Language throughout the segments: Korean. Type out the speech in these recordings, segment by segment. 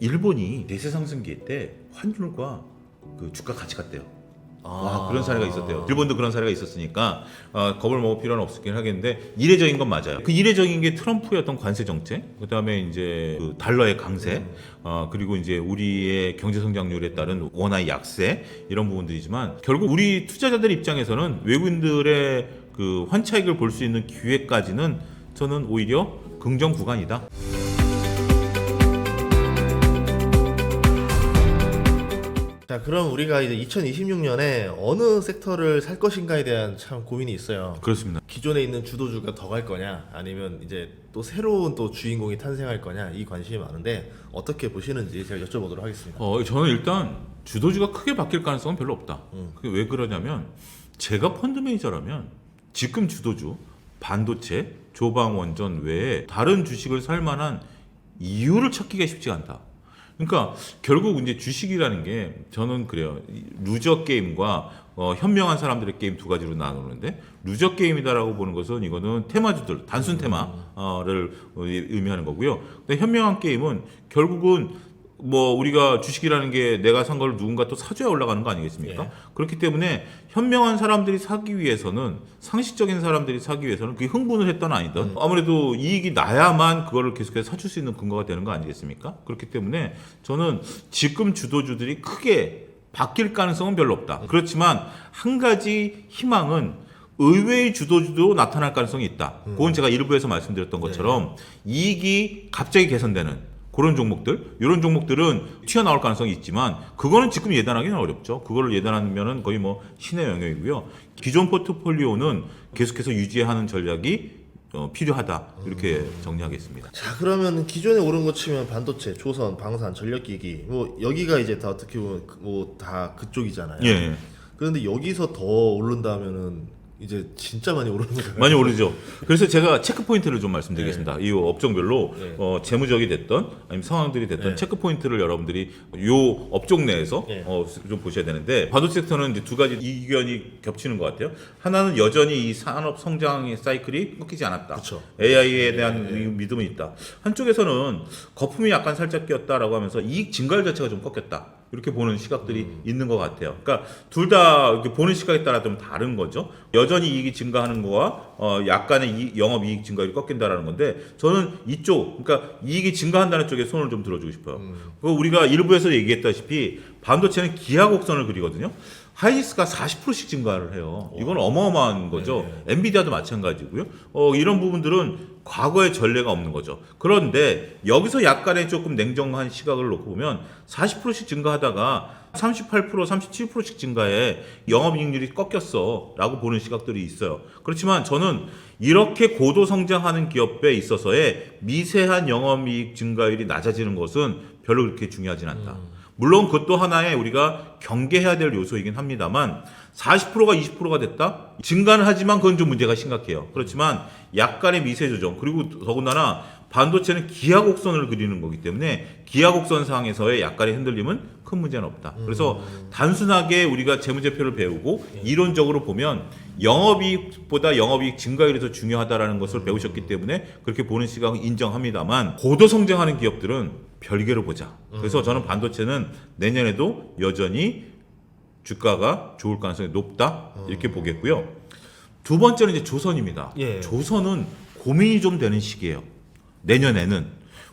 일본이 대세 상승기 때 환율과 그 주가 같이 갔대요. 아, 그런 사례가 있었대요. 일본도 그런 사례가 있었으니까 어, 겁을 먹을 필요는 없긴 하겠는데 이례적인 건 맞아요. 그 이례적인 게 트럼프의 어떤 관세 정책, 그다음에 이제 그 달러의 강세, 어, 그리고 이제 우리의 경제 성장률에 따른 원화의 약세 이런 부분들이지만 결국 우리 투자자들 입장에서는 외국인들의 그 환차익을 볼 수 있는 기회까지는 저는 오히려 긍정 구간이다. 자, 그럼 우리가 이제 2026년에 어느 섹터를 살 것인가에 대한 참 고민이 있어요. 그렇습니다. 기존에 있는 주도주가 더 갈 거냐, 아니면 이제 또 새로운 또 주인공이 탄생할 거냐 이 관심이 많은데 어떻게 보시는지 제가 여쭤보도록 하겠습니다. 어, 저는 일단 주도주가 크게 바뀔 가능성은 별로 없다. 음. 그게 왜 그러냐면 제가 펀드 매니저라면 지금 주도주 반도체, 조방 원전 외에 다른 주식을 살 만한 이유를 찾기가 쉽지 않다. 그러니까 결국 이제 주식이라는 게 저는 그래요. 이 루저 게임과 어, 현명한 사람들의 게임 두 가지로 나누는데 루저 게임이다라고 보는 것은 이거는 테마주들 단순 테마를 의미하는 거고요. 근데 현명한 게임은 결국은 뭐 우리가 주식이라는 게 내가 산 걸 누군가 또 사줘야 올라가는 거 아니겠습니까? 예. 그렇기 때문에 현명한 사람들이 사기 위해서는 상식적인 사람들이 사기 위해서는 그게 흥분을 했던 아니든 아무래도 이익이 나야만 그거를 계속해서 사줄 수 있는 근거가 되는 거 아니겠습니까? 그렇기 때문에 저는 지금 주도주들이 크게 바뀔 가능성은 별로 없다. 그렇지만 한 가지 희망은 의외의 주도주도 나타날 가능성이 있다. 그건 제가 일부에서 말씀드렸던 것처럼 이익이 갑자기 개선되는 그런 종목들, 이런 종목들은 튀어나올 가능성이 있지만 그거는 지금 예단하기는 어렵죠. 그거를 예단하면은 거의 뭐 신의 영역이고요. 기존 포트폴리오는 계속해서 유지하는 전략이 어, 필요하다 이렇게 정리하겠습니다. 자, 그러면 기존에 오른 거 치면 반도체, 조선, 방산, 전력기기 뭐 여기가 이제 다 어떻게 보면 뭐 다 그쪽이잖아요. 예, 그런데 여기서 더 오른다면은 이제 진짜 많이 오르는 거예요. 많이 오르죠. 그래서 제가 체크 포인트를 좀 말씀드리겠습니다. 이 업종별로 네. 어, 재무적이 됐던 아니면 상황들이 됐던 네. 체크 포인트를 여러분들이 요 업종 내에서 네. 어, 좀 보셔야 되는데 반도체 섹터는 이제 두 가지 이견이 겹치는 것 같아요. 하나는 여전히 이 산업 성장의 사이클이 끊기지 않았다. 그쵸. AI에 대한 이 믿음은 있다. 한쪽에서는 거품이 약간 살짝 끼었다라고 하면서 이익 증가율 자체가 좀 꺾였다. 이렇게 보는 시각들이 있는 것 같아요. 그러니까 둘 다 보는 시각에 따라 좀 다른 거죠. 여전히 이익이 증가하는 거와 어 약간의 이, 영업 이익 증가율이 꺾인다라는 건데 저는 이쪽 그러니까 이익이 증가한다는 쪽에 손을 좀 들어주고 싶어요. 그 우리가 일부에서 얘기했다시피 반도체는 기하 곡선을 그리거든요. 하이닉스가 40%씩 증가를 해요. 이건 어마어마한 거죠. 엔비디아도 마찬가지고요. 어, 이런 부분들은 과거의 전례가 없는 거죠. 그런데 여기서 약간의 조금 냉정한 시각을 놓고 보면 40%씩 증가하다가 38%, 37%씩 증가해 영업이익률이 꺾였어 라고 보는 시각들이 있어요. 그렇지만 저는 이렇게 고도 성장하는 기업에 있어서의 미세한 영업이익 증가율이 낮아지는 것은 별로 그렇게 중요하진 않다. 물론 그것도 하나의 우리가 경계해야 될 요소이긴 합니다만 40%가 20%가 됐다? 증가는 하지만 그건 좀 문제가 심각해요. 그렇지만 약간의 미세 조정 그리고 더군다나 반도체는 기하 곡선을 그리는 거기 때문에 기하 곡선 상에서의 약간의 흔들림은 큰 문제는 없다. 그래서 단순하게 우리가 재무제표를 배우고 이론적으로 보면 영업이익보다 영업이익 증가율이 더 중요하다라는 것을 배우셨기 때문에 그렇게 보는 시각은 인정합니다만 고도 성장하는 기업들은 별개로 보자. 그래서 저는 반도체는 내년에도 여전히 주가가 좋을 가능성이 높다 이렇게 보겠고요. 두 번째는 이제 조선입니다. 예. 조선은 고민이 좀 되는 시기예요. 내년에는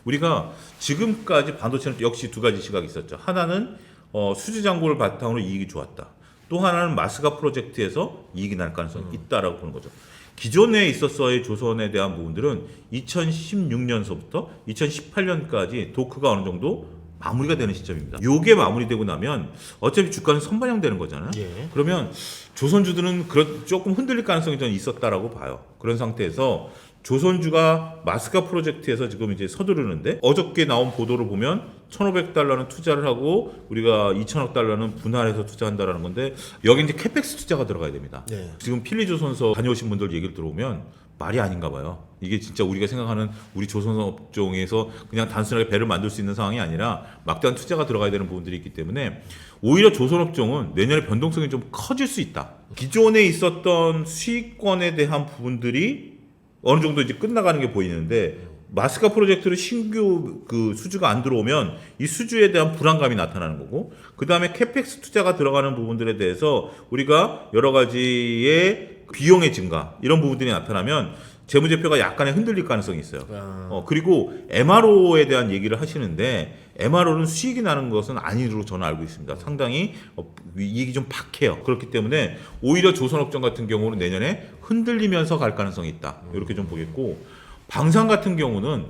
우리가 지금까지 반도체는 역시 두 가지 시각이 있었죠. 하나는 어, 수지 잔고를 바탕으로 이익이 좋았다. 또 하나는 마스가 프로젝트에서 이익이 날 가능성이 있다라고 보는 거죠. 기존에 있었어의 조선에 대한 부분들은 2016년서부터 2018년까지 도크가 어느 정도 마무리가 되는 시점입니다. 요게 마무리되고 나면 어차피 주가는 선반영되는 거잖아요. 예. 그러면 조선주들은 그런 조금 흔들릴 가능성이 좀 있었다라고 봐요. 그런 상태에서 조선주가 마스카 프로젝트에서 지금 이제 서두르는데 어저께 나온 보도를 보면 1,500달러는 투자를 하고 우리가 2천억 달러는 분할해서 투자한다라는 건데 여기 이제 캐펙스 투자가 들어가야 됩니다. 네. 지금 필리조선서 다녀오신 분들 얘기를 들어보면 말이 아닌가 봐요. 이게 진짜 우리가 생각하는 우리 조선업종에서 그냥 단순하게 배를 만들 수 있는 상황이 아니라 막대한 투자가 들어가야 되는 부분들이 있기 때문에 오히려 조선업종은 내년에 변동성이 좀 커질 수 있다. 기존에 있었던 수익권에 대한 부분들이 어느 정도 이제 끝나가는 게 보이는데 마스카 프로젝트로 신규 그 수주가 안 들어오면 이 수주에 대한 불안감이 나타나는 거고 그 다음에 캐펙스 투자가 들어가는 부분들에 대해서 우리가 여러 가지의 비용의 증가 이런 부분들이 나타나면 재무제표가 약간의 흔들릴 가능성이 있어요. 아. 어, 그리고 MRO에 대한 얘기를 하시는데 MRO는 수익이 나는 것은 아니로 저는 알고 있습니다. 상당히 어, 이익이 좀 박해요. 그렇기 때문에 오히려 조선업종 같은 경우는 내년에 흔들리면서 갈 가능성이 있다. 이렇게 좀 보겠고 방산 같은 경우는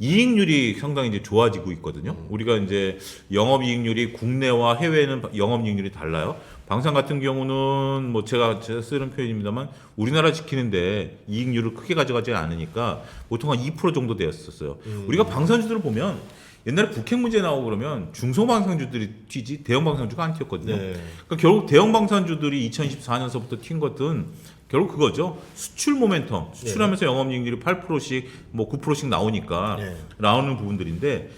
이익률이 상당히 이제 좋아지고 있거든요. 우리가 이제 영업 이익률이 국내와 해외는 영업 이익률이 달라요. 방산 같은 경우는 뭐 제가 제가 쓰는 표현입니다만 우리나라 지키는데 이익률을 크게 가져가지 않으니까 보통 한 2% 정도 되었었어요. 우리가 방산주들을 보면 옛날에 북핵 문제 나오고 그러면 중소방산주들이 튀지 대형 방산주가 안 튀었거든요. 네. 그러니까 결국 대형 방산주들이 2024년서부터 튄 것은 결국 그거죠. 수출 모멘텀. 수출하면서 영업이익률이 8%씩 뭐 9%씩 나오니까 네. 나오는 부분들인데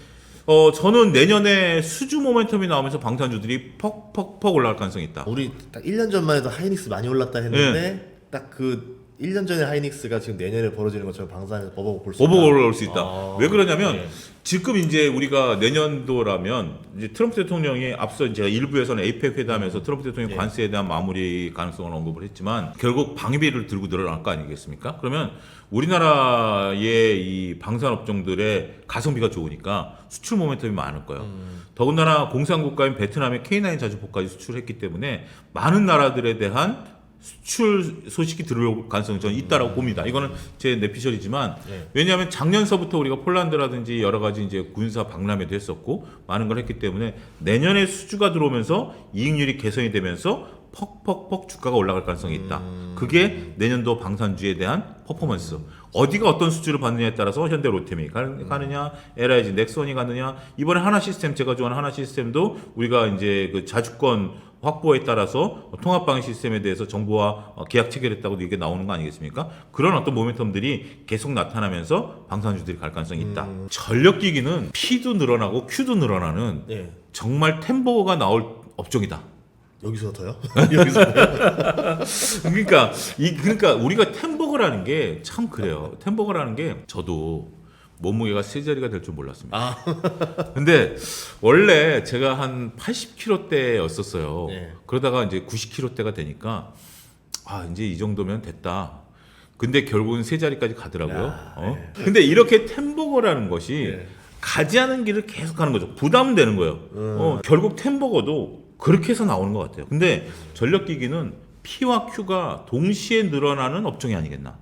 어 저는 내년에 수주 모멘텀이 나오면서 방산주들이 퍽퍽퍽 올라갈 가능성이 있다. 우리 딱 1년 전만 해도 하이닉스 많이 올랐다 했는데 네. 딱그 1년 전에 하이닉스가 지금 내년에 벌어지는 것처럼 방산에서 버벅 볼수 오버 올라올 수 있다. 아, 왜 그러냐면 네. 지금 이제 우리가 내년도라면 이제 트럼프 대통령이 앞서 제가 일부에서는 에이펙 회담에서 트럼프 대통령 네. 관세에 대한 마무리 가능성을 언급을 했지만 결국 방위비를 들고 늘어날 거 아니겠습니까? 그러면 우리나라의 이 방산 업종들의 가성비가 좋으니까 수출 모멘텀이 많을 거예요. 더군다나 공산국가인 베트남의 K9 자주포까지 수출했기 때문에 많은 나라들에 대한 수출 소식이 들어올 가능성이 저는 있다라고 봅니다. 이거는 제 내피셜이지만 네. 왜냐하면 작년서부터 우리가 폴란드라든지 여러 가지 이제 군사 박람회도 했었고 많은 걸 했기 때문에 내년에 수주가 들어오면서 이익률이 개선이 되면서 퍽퍽퍽 주가가 올라갈 가능성이 있다. 그게 내년도 방산주에 대한 퍼포먼스. 어디가 어떤 수주를 받느냐에 따라서 현대 로템이 가- 가느냐, LIG, 넥슨이 가느냐. 이번에 하나 시스템 제가 좋아하는 하나 시스템도 우리가 이제 그 자주권 확보에 따라서 통합방위 시스템에 대해서 정부와 어, 계약 체결했다고 이게 나오는 거 아니겠습니까? 그런 어떤 모멘텀들이 계속 나타나면서 방산주들이 갈 가능성이 있다. 전력기기는 P도 늘어나고 Q도 늘어나는 네. 정말 템버가 나올 업종이다. 여기서부터요? 여기서 그러니까 이 그러니까 우리가 템버거라는 게 참 그래요. 템버거라는 게 저도 몸무게가 세 자리가 될 줄 몰랐습니다. 아. 근데 원래 제가 한 80kg대였었어요. 네. 그러다가 이제 90kg대가 되니까 아 이제 이 정도면 됐다. 근데 결국은 세 자리까지 가더라고요. 야, 어? 근데 이렇게 템버거라는 것이 네. 가지 않은 길을 계속 가는 거죠. 부담되는 거예요. 음. 어, 결국 템버거도 그렇게 해서 나오는 것 같아요. 근데 전력기기는 P와 Q가 동시에 늘어나는 업종이 아니겠나.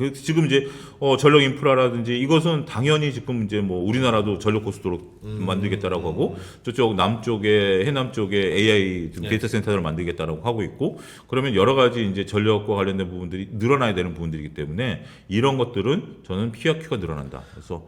그 지금 이제 어, 전력 인프라라든지 이것은 당연히 지금 이제 뭐 우리나라도 전력 고속도로 음. 만들겠다라고 하고 저쪽 남쪽에 해남 쪽에 AI 좀 네. 데이터 센터를 만들겠다라고 하고 있고 그러면 여러 가지 이제 전력과 관련된 부분들이 늘어나야 되는 부분들이기 때문에 이런 것들은 저는 Q가 늘어난다. 그래서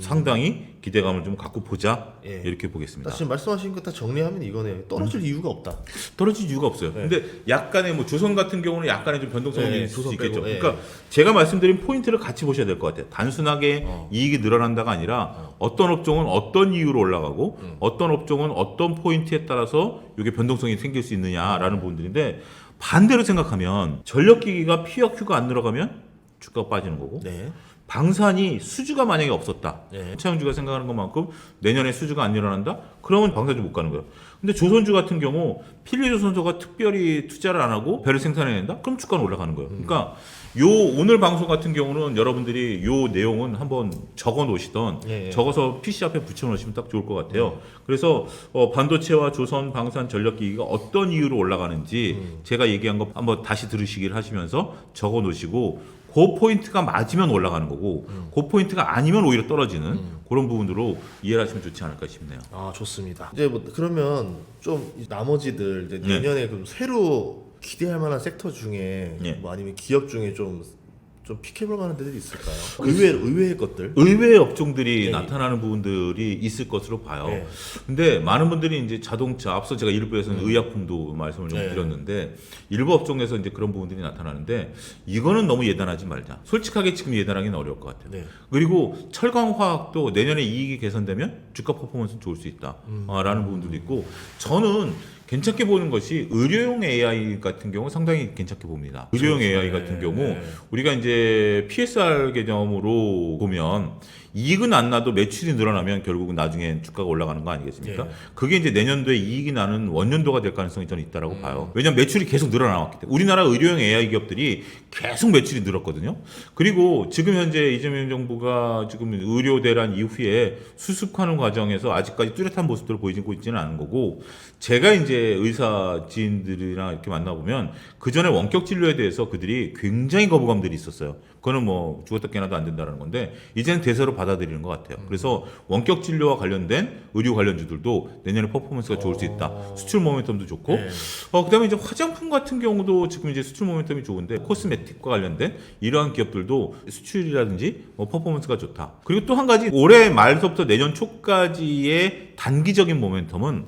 상당히 기대감을 좀 갖고 보자 음. 예. 이렇게 보겠습니다. 나 지금 말씀하신 거 다 정리하면 이거네요. 떨어질 음. 이유가 없다. 떨어질 이유가 없어요. 근데 약간의 뭐 조선 같은 경우는 약간의 좀 변동성이 네, 있을 수 있겠죠. 빼고, 예. 그러니까 제가 말씀 드린 포인트를 같이 보셔야 될 것 같아요. 단순하게 어. 이익이 늘어난다가 아니라 어. 떤 업종은 어떤 이유로 올라가고 음. 어떤 업종은 어떤 포인트에 따라서 이게 변동성이 생길 수 있느냐라는 부분들인데 반대로 생각하면 전력기기가 P와 Q가 안 늘어가면 주가가 빠지는 거고 네. 방산이 수주가 만약에 없었다. 네. 차영주가 생각하는 것만큼 내년에 수주가 안 일어난다? 그러면 방산주 못 가는 거예요. 근데 조선주 같은 경우 필리조선소가 특별히 투자를 안 하고 배를 생산해낸다? 그럼 주가는 올라가는 거예요. 그러니까 요 오늘 방송 같은 경우는 여러분들이 요 내용은 한번 적어 놓으시던 예, 예. 적어서 PC 앞에 붙여 놓으시면 딱 좋을 것 같아요. 그래서 어, 반도체와 조선 방산 전력 기기가 어떤 이유로 올라가는지 제가 얘기한 거 한번 다시 들으시기를 하시면서 적어 놓으시고 그 포인트가 맞으면 올라가는 거고 그 포인트가 아니면 오히려 떨어지는 그런 부분으로 이해를 하시면 좋지 않을까 싶네요. 아 좋습니다. 이제 뭐 그러면 좀 나머지들 이제 네. 내년에 그럼 새로 기대할 만한 섹터 중에 네. 뭐 아니면 기업 중에 좀 좀 픽해볼 만한 데들이 있을까요? 의외 의외의 것들. 의외의 업종들이 네. 나타나는 부분들이 있을 것으로 봐요. 네. 근데 많은 분들이 이제 자동차 앞서 제가 일부에서는 의약품도 말씀을 좀 네. 드렸는데 일부 업종에서 이제 그런 부분들이 나타나는데 이거는 너무 예단하지 말자. 솔직하게 지금 예단하기는 어려울 것 같아요. 네. 그리고 철강화학도 내년에 이익이 개선되면 주가 퍼포먼스는 좋을 수 있다라는 부분들도 있고 저는 괜찮게 보는 것이 의료용 AI 같은 경우 상당히 괜찮게 봅니다. 의료용 그렇죠. AI 네, 같은 경우 네. 우리가 이제 PSR 개념으로 보면 이익은 안 나도 매출이 늘어나면 결국은 나중에 주가가 올라가는 거 아니겠습니까? 예. 그게 이제 내년도에 이익이 나는 원년도가 될 가능성이 저는 있다라고 음. 봐요. 왜냐하면 매출이 계속 늘어나왔기 때문에 우리나라 의료용 AI 기업들이 계속 매출이 늘었거든요. 그리고 지금 현재 이재명 정부가 지금 의료 대란 이후에 수습하는 과정에서 아직까지 뚜렷한 모습들을 보이고 있지는 않은 거고 제가 이제 의사 지인들이랑 이렇게 만나보면 그 전에 원격 진료에 대해서 그들이 굉장히 거부감들이 있었어요. 그거는 뭐 죽었다 깨나도 안 된다는 건데 이제는 대세로 받아들이는 것 같아요. 그래서 원격 진료와 관련된 의료 관련주들도 내년에 퍼포먼스가 좋을 수 있다. 수출 모멘텀도 좋고 네. 어, 그다음에 이제 화장품 같은 경우도 지금 이제 수출 모멘텀이 좋은데 코스메틱과 관련된 이러한 기업들도 수출이라든지 뭐 퍼포먼스가 좋다. 그리고 또 한 가지 올해 말부터 내년 초까지의 단기적인 모멘텀은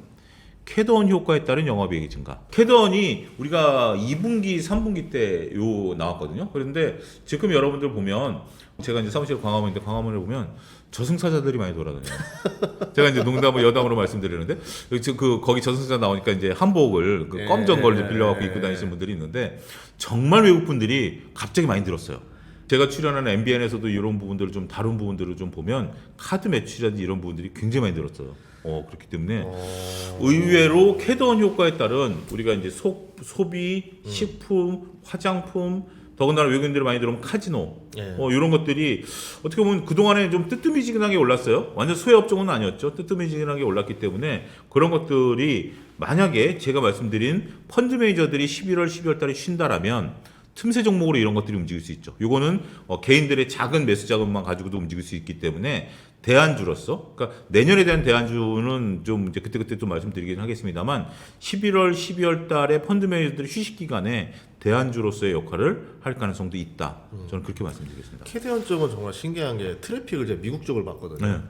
캐드원 효과에 따른 영업이익 증가. 캐드원이 우리가 2분기, 3분기 때 요 나왔거든요. 그런데 지금 여러분들 보면 제가 이제 사무실 광화문인데 광화문에 보면 저승사자들이 많이 돌아다녀요. 제가 이제 농담을 여담으로 말씀드리는데 지금 그 거기 저승사자 나오니까 이제 한복을 그 예, 검정 걸 예, 빌려갖고 예, 입고 예. 다니시는 분들이 있는데 정말 외국 분들이 갑자기 많이 들었어요. 제가 출연하는 MBN에서도 이런 부분들을 좀 다룬 부분들을 좀 보면 카드 매출이라든지 이런 부분들이 굉장히 많이 늘었어요. 어 그렇기 때문에 어. 의외로 캐드원 효과에 따른 우리가 이제 소, 소비, 식품, 화장품 더군다나 외국인들이 많이 들어오면 카지노 예. 어, 이런 것들이 어떻게 보면 그동안에 좀 뜨뜨미지근하게 올랐어요. 완전 수혜 업종은 아니었죠. 뜨뜨미지근하게 올랐기 때문에 그런 것들이 만약에 제가 말씀드린 펀드 매니저들이 11월, 12월 달에 쉰다라면 틈새 종목으로 이런 것들이 움직일 수 있죠. 요거는 어, 개인들의 작은 매수 자금만 가지고도 움직일 수 있기 때문에 대안주로서 그러니까 내년에 대한 대안주는 좀 이제 그때그때 또 말씀드리긴 하겠습니다만 11월, 12월 달에 펀드 매니저들이 휴식 기간에 대안주로서의 역할을 할 가능성도 있다. 저는 그렇게 말씀드리겠습니다. 캐대원 쪽은 정말 신기한 게 트래픽을 제가 미국 쪽을 봤거든요. 네.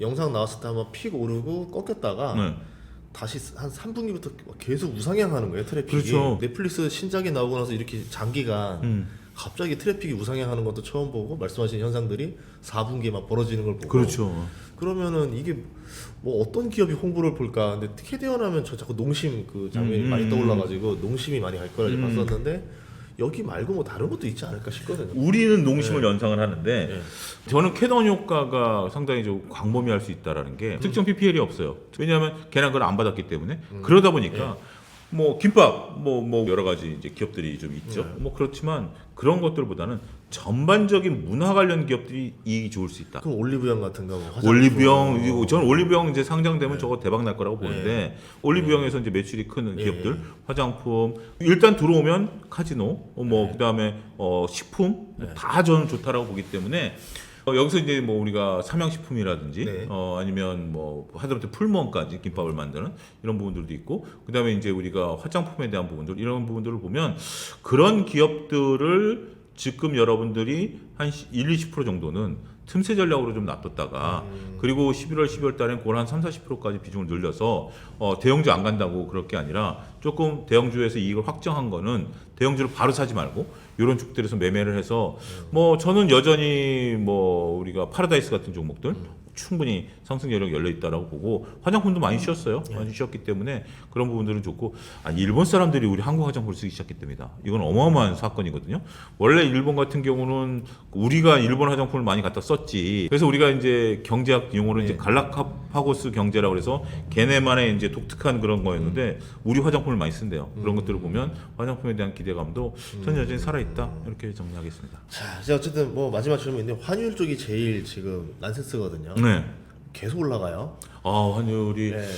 영상 나왔을 때 한번 픽 오르고 꺾였다가 네. 다시 한 3분기부터 계속 우상향하는 거예요 트래픽이. 그렇죠. 넷플릭스 신작이 나오고 나서 이렇게 장기간 음. 갑자기 트래픽이 우상향하는 것도 처음 보고 말씀하신 현상들이 4분기에 막 벌어지는 걸 보고 그렇죠. 그러면은 이게 뭐 어떤 기업이 홍보를 볼까? 근데 캐대원 하면 저 자꾸 농심 그 장면이 음, 많이 음. 떠올라가지고 농심이 많이 갈 거라 음. 봤었는데 여기 말고 뭐 다른 것도 있지 않을까 싶거든요. 우리는 농심을 연상을 하는데 네. 저는 캐던 효과가 상당히 좀 광범위할 수 있다라는 게 특정 PPL이 없어요. 왜냐하면 걔는 그걸 안 받았기 때문에 그러다 보니까 뭐 김밥 뭐뭐 여러 가지 이제 기업들이 좀 있죠. 뭐 그렇지만 그런 것들보다는 전반적인 문화 관련 기업들이 이익이 좋을 수 있다. 그럼 올리브영 같은 거, 뭐 화장품. 올리브영 이거 저는 올리브영 이제 상장되면 저거 대박 날 거라고 보는데 올리브영에서 이제 매출이 큰 예. 기업들 화장품 일단 들어오면 카지노 어, 뭐 네. 그다음에 어 식품 다 저는 좋다라고 보기 때문에 어, 여기서 이제 뭐 우리가 삼양식품이라든지 네. 어 아니면 뭐 하다못해 풀무원까지 김밥을 만드는 이런 부분들도 있고 그다음에 이제 우리가 화장품에 대한 부분들 이런 부분들을 보면 그런 기업들을 지금 여러분들이 한 1, 20% 정도는 틈새 전략으로 좀 놔뒀다가 그리고 11월, 12월 달엔 그걸 한 3, 40%까지 비중을 늘려서 어, 대형주 안 간다고 그럴 게 아니라 조금 대형주에서 이익을 확정한 거는 대형주를 바로 사지 말고 이런 쪽들에서 매매를 해서 뭐 저는 여전히 뭐 우리가 파라다이스 같은 종목들 충분히 상승 여력이 열려 있다라고 보고 화장품도 많이 쉬었어요. 많이 쉬었기 때문에 그런 부분들은 좋고 아 일본 사람들이 우리 한국 화장품을 쓰기 시작했답니다. 이건 어마어마한 사건이거든요. 원래 일본 같은 경우는 우리가 일본 화장품을 많이 갖다 썼지. 그래서 우리가 이제 경제학 용어로 이제 네. 갈라파고스 경제라고 그래서 걔네만의 이제 독특한 그런 거였는데 우리 화장품 을 많이 쓴대요. 그런 것들을 보면 화장품에 대한 기대감도 저는 여전히 살아 있다 이렇게 정리하겠습니다. 자, 이제 어쨌든 뭐 마지막 질문인데 환율 쪽이 제일 지금 난센스거든요. 네. 계속 올라가요. 아 환율이 네.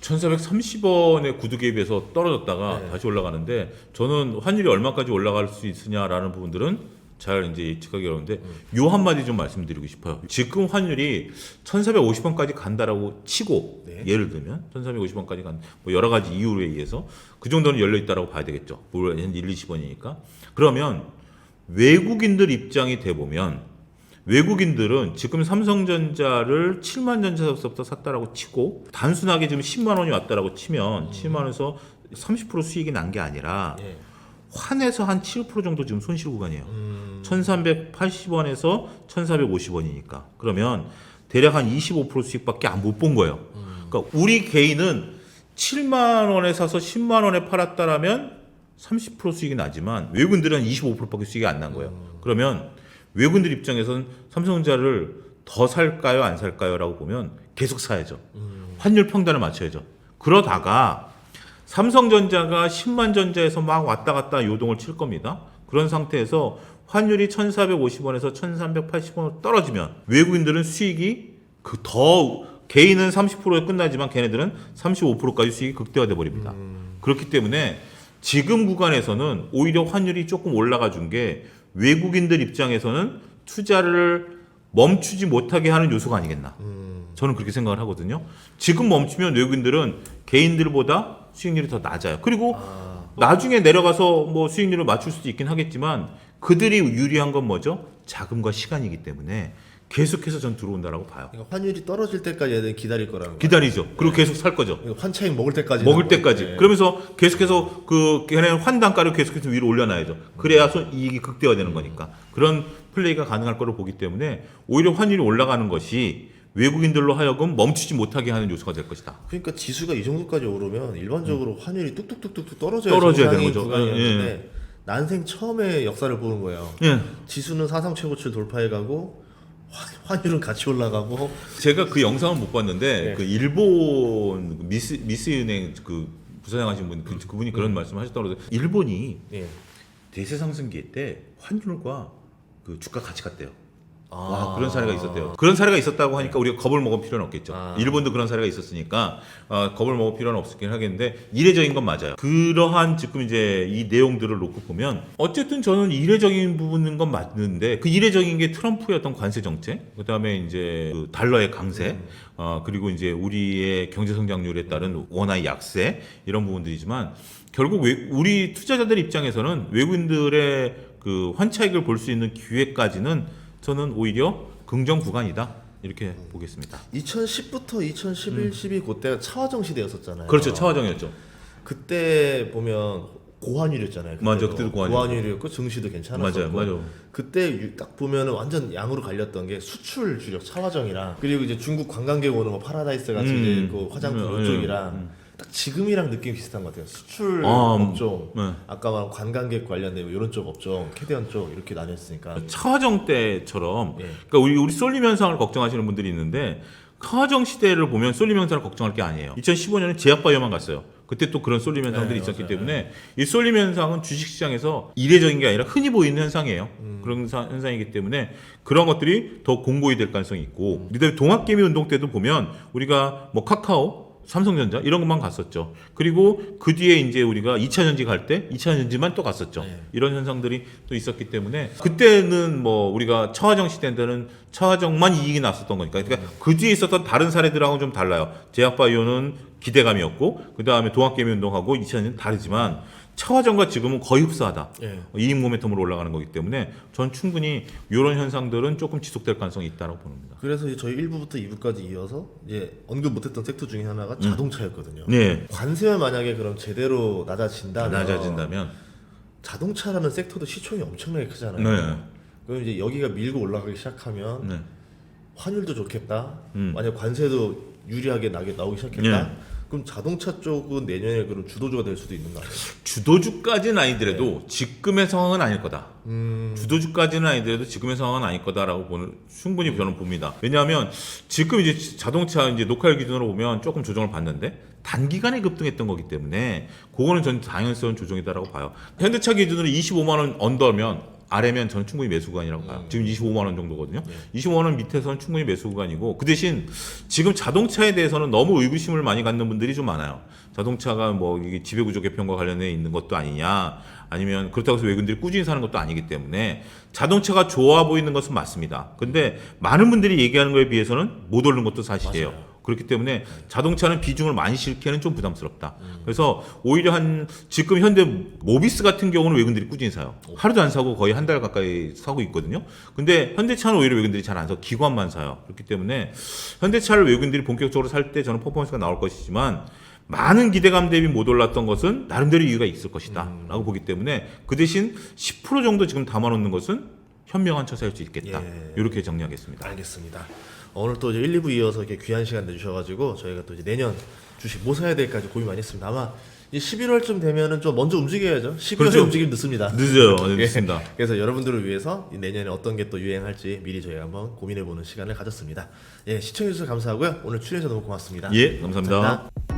1,430원의 구두개에 비해서 떨어졌다가 네. 다시 올라가는데 저는 환율이 얼마까지 올라갈 수 있으냐라는 부분들은 잘 이제 예측하기 어려운데 음. 요 한마디 좀 말씀드리고 싶어요. 지금 환율이 1,450원까지 간다라고 치고 네. 예를 들면 1,450원까지 간 뭐 여러 가지 이유에 의해서 그 정도는 열려 있다라고 봐야 되겠죠. 물론 한 1, 20원이니까. 그러면 외국인들 입장이 돼 보면 외국인들은 지금 삼성전자를 7만 전자사부터 샀다라고 치고 단순하게 지금 10만 원이 왔다라고 치면 7만 원에서 30% 수익이 난 게 아니라 예. 환에서 한 7% 정도 지금 손실 구간이에요. 음, 1380원에서 1450원이니까. 그러면 대략 한 25% 수익밖에 안 못 본 거예요. 그러니까 우리 개인은 7만 원에 사서 10만 원에 팔았다라면 30% 수익이 나지만 외국인들은 25%밖에 수익이 안 난 거예요. 그러면 외국인들 입장에서는 삼성전자를 더 살까요, 안 살까요 라고 보면 계속 사야죠. 환율 평단을 맞춰야죠. 그러다가 삼성전자가 10만 전자에서 막 왔다 갔다 요동을 칠 겁니다. 그런 상태에서 환율이 1,450원에서 1,380원으로 떨어지면 외국인들은 수익이 그 더 개인은 30%에 끝나지만 걔네들은 35%까지 수익이 극대화돼 버립니다. 그렇기 때문에 지금 구간에서는 오히려 환율이 조금 올라가 준 게 외국인들 입장에서는 투자를 멈추지 못하게 하는 요소가 아니겠나. 저는 그렇게 생각을 하거든요. 지금 멈추면 외국인들은 개인들보다 수익률이 더 낮아요. 그리고 나중에 내려가서 뭐 수익률을 맞출 수도 있긴 하겠지만 그들이 유리한 건 뭐죠? 자금과 시간이기 때문에 계속해서 전 들어온다라고 봐요. 그러니까 환율이 떨어질 때까지 얘들 기다릴 거라는 거예요. 기다리죠. 그리고 계속 살 거죠. 그러니까 환차익 먹을 때까지 먹을 때까지. 네. 그러면서 계속해서 그 걔네 환단가를 계속해서 위로 올려놔야죠. 그래야 손 이익이 극대화되는 거니까. 그런 플레이가 가능할 거로 보기 때문에 오히려 환율이 올라가는 것이 외국인들로 하여금 멈추지 못하게 하는 요소가 될 것이다. 그러니까 지수가 이 정도까지 오르면 일반적으로 환율이 뚝뚝뚝뚝 떨어져야 음. 떨어져야 되는 거죠. 구간이었는데 난생 처음에 역사를 보는 거예요. 예. 지수는 사상 최고치를 돌파해 가고 환- 환율은 같이 올라가고 제가 그 영상은 못 봤는데 네. 그 일본 미스 미스은행 그 부사장하신 분 그, 그분이 그런 말씀하셨다고 그러더라고요. 일본이 예. 대세 상승기 때 환율과 그 주가 같이 갔대요. 아. 와 그런 사례가 있었대요. 그런 사례가 있었다고 하니까 우리가 겁을 먹을 필요는 없겠죠. 아. 일본도 그런 사례가 있었으니까 어, 겁을 먹을 필요는 없긴 하겠는데 이례적인 건 맞아요. 그러한 지금 이제 이 내용들을 놓고 보면 어쨌든 저는 이례적인 부분인 건 맞는데 그 이례적인 게 트럼프의 어떤 관세 정책, 그다음에 이제 그 달러의 강세, 어, 그리고 이제 우리의 경제 성장률에 따른 원화의 약세 이런 부분들이지만 결국 외- 우리 투자자들 입장에서는 외국인들의 그 환차익을 볼 수 있는 기회까지는 저는 오히려 긍정 구간이다 이렇게 보겠습니다. 2010부터 2011, 12 그때가 차화정 시대였었잖아요. 음. 그렇죠 차화정이었죠. 그때 보면 고환율이었잖아요. 맞아, 그때도 고환율. 고환율이었고 증시도 괜찮았었고. 맞아요, 맞아요. 그때 유- 딱 보면은 완전 양으로 갈렸던 게 수출 주력 차화정이랑 그리고 이제 중국 관광객 오는 거 파라다이스 같이 음. 이제 그 화장품 음, 이쪽이랑 음. 딱 지금이랑 느낌 비슷한 것 같아요. 수출 아, 음, 업종, 네. 아까 말한 관광객 관련된 뭐 이런 쪽 업종, 캐대언 쪽 이렇게 나뉘었으니까. 차화정 때처럼 예. 그러니까 우리 우리 쏠림 현상을 걱정하시는 분들이 있는데 차화정 시대를 보면 쏠림 현상을 걱정할 게 아니에요. 2015년에 제약바이오만 갔어요. 그때 또 그런 쏠림 현상들이 네, 있었기 맞아요. 때문에 이 쏠림 현상은 주식시장에서 이례적인 게 아니라 흔히 보이는 현상이에요. 음. 그런 사- 현상이기 때문에 그런 것들이 더 공고히 될 가능성이 있고 그다음에 동학개미 운동 때도 보면 우리가 뭐 카카오 삼성전자 이런 것만 갔었죠. 그리고 그 뒤에 이제 우리가 2차 전지 갈 때 2차 전지만 또 갔었죠. 네. 이런 현상들이 또 있었기 때문에 그때는 뭐 우리가 차화정 시대 때는 차화정만 이익이 났었던 거니까 그러니까 그 뒤에 있었던 다른 사례들하고는 좀 달라요. 제약바이오는 기대감이었고 그 다음에 동학개미 운동하고 2차 전지는 다르지만 차화정과 지금은 거의 흡사하다. 예. 이익 모멘텀으로 올라가는 거기 때문에 전 충분히 이런 현상들은 조금 지속될 가능성이 있다고 봅니다. 그래서 저희 1부부터 2부까지 이어서 이제 언급 못했던 섹터 중에 하나가 자동차였거든요. 네. 관세가 만약에 그럼 제대로 낮아진다면 낮아진다면 자동차라는 섹터도 시총이 엄청나게 크잖아요. 네. 그럼 이제 여기가 밀고 올라가기 시작하면 네. 환율도 좋겠다. 음. 만약 관세도 유리하게 나게 나오기 시작했다. 그럼 자동차 쪽은 내년에 그럼 주도주가 될 수도 있는 거 아니에요? 주도주까지는 아니더라도 지금의 상황은 아닐 거다. 음. 주도주까지는 아니더라도 지금의 상황은 아닐 거다라고 보는 충분히 저는 봅니다. 왜냐하면 지금 이제 자동차 이제 녹화일 기준으로 보면 조금 조정을 받는데 단기간에 급등했던 거기 때문에 그거는 전 당연스러운 조정이다라고 봐요. 현대차 기준으로 25만 원 언더면 아래면 저는 충분히 매수 구간이라고 봐요. 지금 25만 원 정도거든요. 25만 원 밑에서는 충분히 매수 구간이고 그 대신 지금 자동차에 대해서는 너무 의구심을 많이 갖는 분들이 좀 많아요. 자동차가 뭐 이게 지배구조 개편과 관련해 있는 것도 아니냐 아니면 그렇다고 해서 외국인들이 꾸준히 사는 것도 아니기 때문에 자동차가 좋아 보이는 것은 맞습니다. 근데 많은 분들이 얘기하는 거에 비해서는 못 오르는 것도 사실이에요. 맞아요. 그렇기 때문에 자동차는 비중을 많이 실기에는 좀 부담스럽다. 그래서 오히려 한 지금 현대 모비스 같은 경우는 외국인들이 꾸준히 사요. 하루도 안 사고 거의 한 달 가까이 사고 있거든요. 근데 현대차는 오히려 외국인들이 잘 안 사고 기관만 사요. 그렇기 때문에 현대차를 외국인들이 본격적으로 살 때 저는 퍼포먼스가 나올 것이지만 많은 기대감 대비 못 올랐던 것은 나름대로 이유가 있을 것이다. 라고 보기 때문에 그 대신 10% 정도 지금 담아놓는 것은 현명한 처사일 수 있겠다. 예. 이렇게 정리하겠습니다. 알겠습니다. 오늘 또 이제 1, 2부 이어서 이렇게 귀한 시간 내주셔가지고 저희가 또 이제 내년 주식 뭐 사야 될까지 고민 많이 했습니다. 아마 이 11월쯤 되면은 좀 먼저 움직여야죠. 12월에 그렇죠. 움직임 늦습니다. 늦어요. 예. 늦습니다. 그래서 여러분들을 위해서 이 내년에 어떤 게 또 유행할지 미리 저희가 한번 고민해보는 시간을 가졌습니다. 예, 시청해주셔서 감사하고요. 오늘 출연해주셔서 너무 고맙습니다. 예, 감사합니다. 감사합니다.